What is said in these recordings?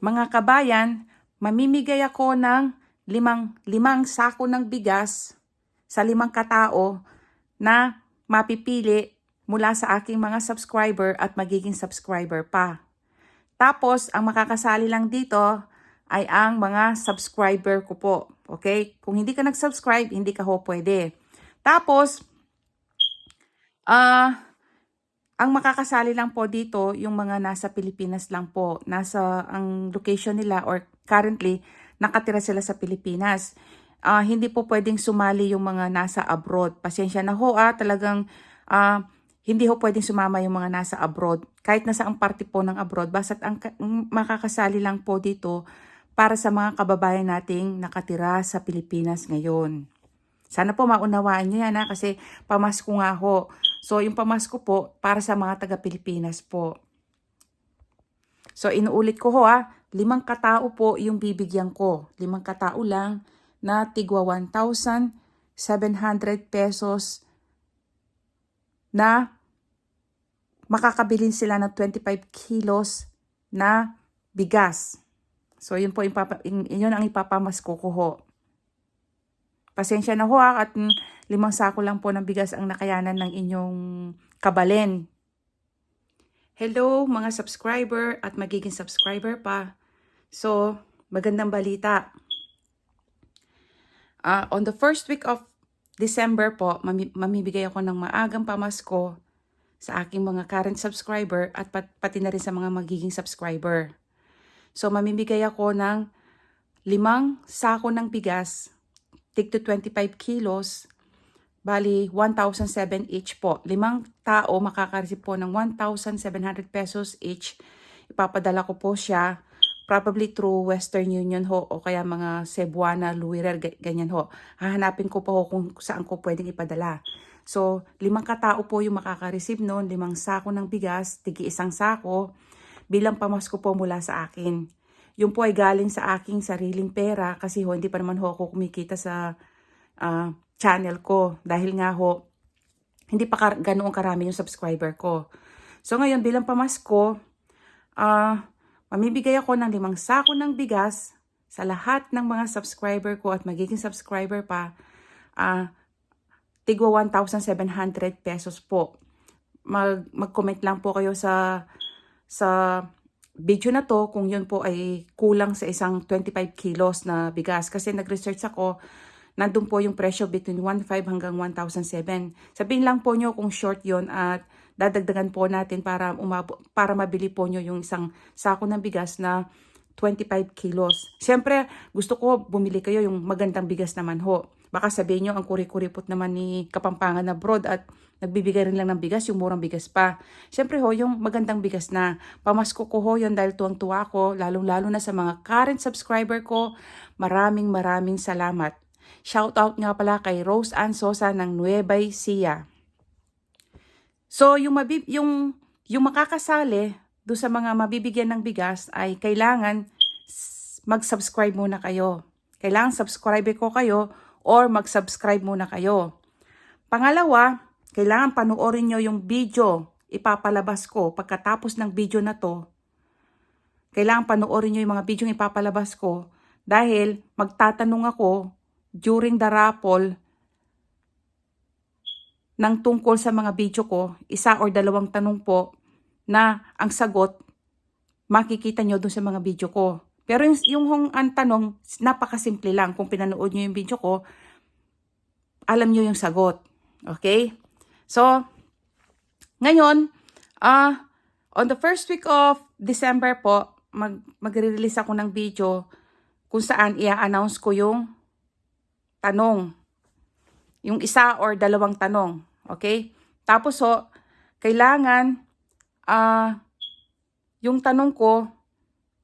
Mga kabayan, mamimigay ako ng limang, limang sako ng bigas sa limang katao na mapipili mula sa aking mga subscriber at magiging subscriber pa. Tapos, ang makakasali lang dito ay ang mga subscriber ko po. Okay? Kung hindi ka nag-subscribe, hindi ka ho pwede. Tapos, ah, ang makakasali lang po dito, yung mga nasa Pilipinas lang po. Nasa ang location nila or currently, nakatira sila sa Pilipinas. Ah, hindi po pwedeng sumali yung mga nasa abroad. Pasensya na ho ah, talagang ah, hindi ho pwedeng sumama yung mga nasa abroad. Kahit nasa ang party po ng abroad, basta't ang ang makakasali lang po dito para sa mga kababayan nating nakatira sa Pilipinas ngayon. Sana po maunawaan nyo yan ha, kasi pamasko nga ho. So, yung pamasko po, para sa mga taga-Pilipinas po. So, inuulit ko ho ha, limang katao po yung bibigyan ko. Limang katao lang na tigwa 1,700 pesos na makakabilin sila ng 25 kilos na bigas. So, yun po, yung papa, yun ang ipapamasko ko ho. Pasensya na ho ha, at mm, limang sako lang po ng bigas ang nakayanan ng inyong kabalen. Hello mga subscriber at magiging subscriber pa. So, magandang balita. Ah, on the first week of December po, mami- mamibigay ako ng maagang pamasko sa aking mga current subscriber at pat- pati na rin sa mga magiging subscriber. So, mamimigay ako ng limang sako ng bigas, tig to 25 kilos, bali 1,007 each po. Limang tao makaka-receive po ng 1,700 pesos each. Ipapadala ko po siya probably through Western Union ho o kaya mga Cebuana, Luirer, ga- ganyan ho. Hahanapin ko po ho kung saan ko pwedeng ipadala. So, limang katao po yung makaka-receive noon, limang sako ng bigas, tigi isang sako, bilang pamasko po mula sa akin. Yung po ay galing sa aking sariling pera kasi ho, hindi pa naman ho ako kumikita sa ah, channel ko. Dahil nga ho, hindi pa kar- ganoong karami yung subscriber ko. So ngayon, bilang pamasko, ah, mamibigay ako ng limang sako ng bigas sa lahat ng mga subscriber ko at magiging subscriber pa. Ah, tigwa 1,700 pesos po. Mag, mag-comment lang po kayo sa sa video na to kung yun po ay kulang sa isang 25 kilos na bigas. Kasi nag-research ako, nandun po yung presyo between 1,500 hanggang 1,007. Sabihin lang po nyo kung short yon at dadagdagan po natin para, umabo, para mabili po nyo yung isang sako ng bigas na 25 kilos. Siyempre, gusto ko bumili kayo yung magandang bigas naman ho. Baka sabihin nyo, ang kuri-kuripot naman ni Kapampangan abroad at nagbibigay rin lang ng bigas, yung murang bigas pa. Siyempre ho, yung magandang bigas na. Pamasko ko ho yun dahil tuwang-tuwa ko, lalong-lalo na sa mga current subscriber ko. Maraming maraming salamat. Shout out nga pala kay Rose Ann Sosa ng Nueva Ecija. So, yung, mabib yung, yung makakasali do sa mga mabibigyan ng bigas ay kailangan mag-subscribe muna kayo. Kailangan subscribe ko kayo or mag-subscribe muna kayo. Pangalawa, kailangan panuorin nyo yung video ipapalabas ko pagkatapos ng video na to. Kailangan panuorin nyo yung mga video ipapalabas ko dahil magtatanong ako during the raffle ng tungkol sa mga video ko, isa or dalawang tanong po na ang sagot makikita nyo dun sa mga video ko. Pero yung, yung hong ang tanong, napakasimple lang. Kung pinanood nyo yung video ko, alam nyo yung sagot. Okay? So, ngayon, ah on the first week of December po, mag, magre-release ako ng video kung saan i-announce ko yung tanong. Yung isa or dalawang tanong. Okay? Tapos ho, kailangan ah yung tanong ko,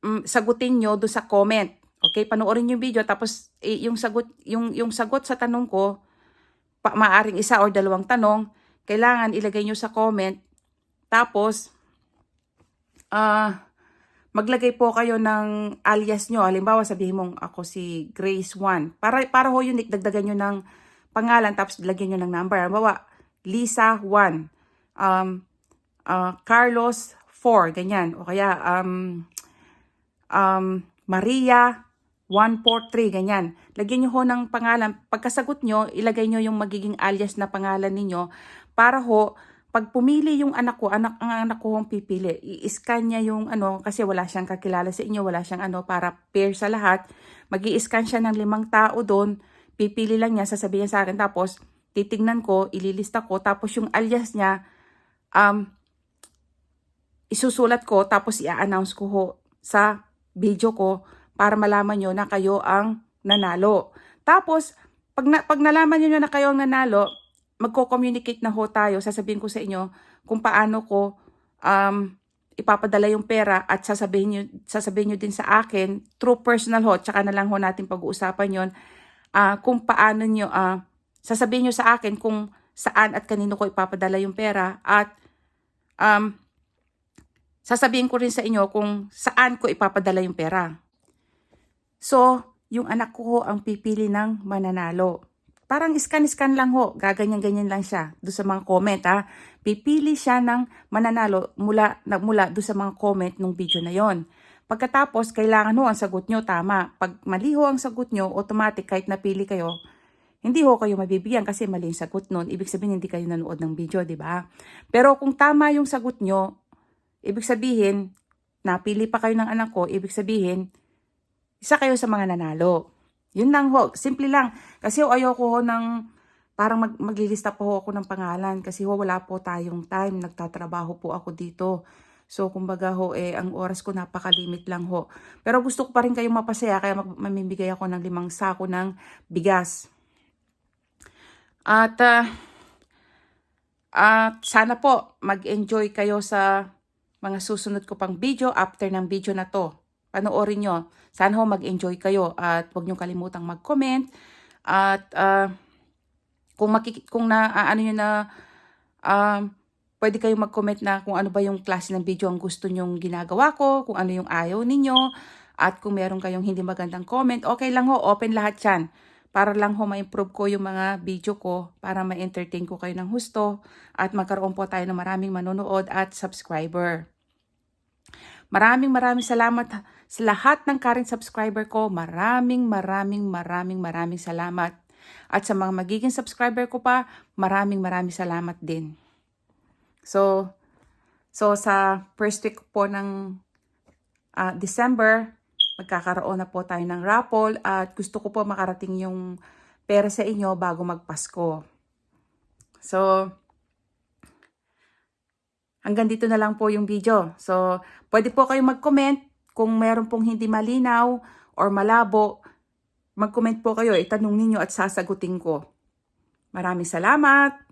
mm, sagutin nyo do sa comment. Okay? Panoorin yung video tapos eh, yung sagot yung yung sagot sa tanong ko, pa, maaring isa or dalawang tanong, kailangan ilagay nyo sa comment. Tapos ah maglagay po kayo ng alias nyo. Halimbawa, sabihin mong ako si Grace 1. Para, para ho yun, dagdagan nyo ng pangalan tapos lagyan nyo ng number. Halimbawa, Lisa 1. Um, ah, Carlos 4. Ganyan. O kaya, um, um, Maria 143, ganyan. Lagyan nyo ho ng pangalan. Pagkasagot nyo, ilagay nyo yung magiging alias na pangalan ninyo para ho, pag pumili yung anak ko, anak, ang anak ko hong pipili, i-scan niya yung ano, kasi wala siyang kakilala sa inyo, wala siyang ano, para pair sa lahat. mag scan siya ng limang tao doon, pipili lang niya, sasabihin sa akin, tapos titignan ko, ililista ko, tapos yung alias niya, um, isusulat ko, tapos i-announce ko ho sa video ko para malaman nyo na kayo ang nanalo. Tapos, pag, na, pag nalaman nyo na kayo ang nanalo, magko-communicate na ho tayo. Sasabihin ko sa inyo kung paano ko um, ipapadala yung pera at sasabihin nyo, sasabihin nyo din sa akin through personal ho, tsaka na lang ho natin pag-uusapan yon uh, kung paano nyo, uh, sasabihin nyo sa akin kung saan at kanino ko ipapadala yung pera at um, sasabihin ko rin sa inyo kung saan ko ipapadala yung pera. So, yung anak ko ho ang pipili ng mananalo. Parang scan-scan lang ho, gaganyan-ganyan lang siya do sa mga comment ha. Pipili siya ng mananalo mula, na, mula do sa mga comment ng video na yon. Pagkatapos, kailangan ho ang sagot nyo tama. Pag mali ho ang sagot nyo, automatic kahit napili kayo, hindi ho kayo mabibigyan kasi mali yung sagot nun. Ibig sabihin, hindi kayo nanood ng video, di ba? Pero kung tama yung sagot nyo, ibig sabihin, napili pa kayo ng anak ko, ibig sabihin, isa kayo sa mga nanalo. Yun lang ho, simple lang. Kasi ho, ayoko ho ng, parang mag, maglilista po ako ng pangalan. Kasi ho, wala po tayong time. Nagtatrabaho po ako dito. So, kumbaga ho, eh, ang oras ko napakalimit lang ho. Pero gusto ko pa rin kayong mapasaya, kaya mag, mamimigay ako ng limang sako ng bigas. At, uh, at sana po, mag-enjoy kayo sa mga susunod ko pang video after ng video na to panoorin nyo. Sana ho mag-enjoy kayo at huwag nyo kalimutang mag-comment. At uh, kung, makik- kung na, uh, ano nyo na, uh, pwede kayong mag-comment na kung ano ba yung klase ng video ang gusto nyong ginagawa ko, kung ano yung ayaw ninyo, at kung meron kayong hindi magandang comment, okay lang ho, open lahat yan. Para lang ho ma-improve ko yung mga video ko, para ma-entertain ko kayo ng husto, at magkaroon po tayo ng maraming manonood at subscriber. Maraming maraming salamat sa lahat ng current subscriber ko. Maraming maraming maraming maraming salamat. At sa mga magiging subscriber ko pa, maraming maraming salamat din. So, so sa first week po ng uh, December, magkakaroon na po tayo ng raffle at gusto ko po makarating yung pera sa inyo bago magpasko. So, Hanggang dito na lang po yung video. So, pwede po kayong mag-comment kung meron pong hindi malinaw or malabo. Mag-comment po kayo, itanong ninyo at sasagutin ko. Maraming salamat!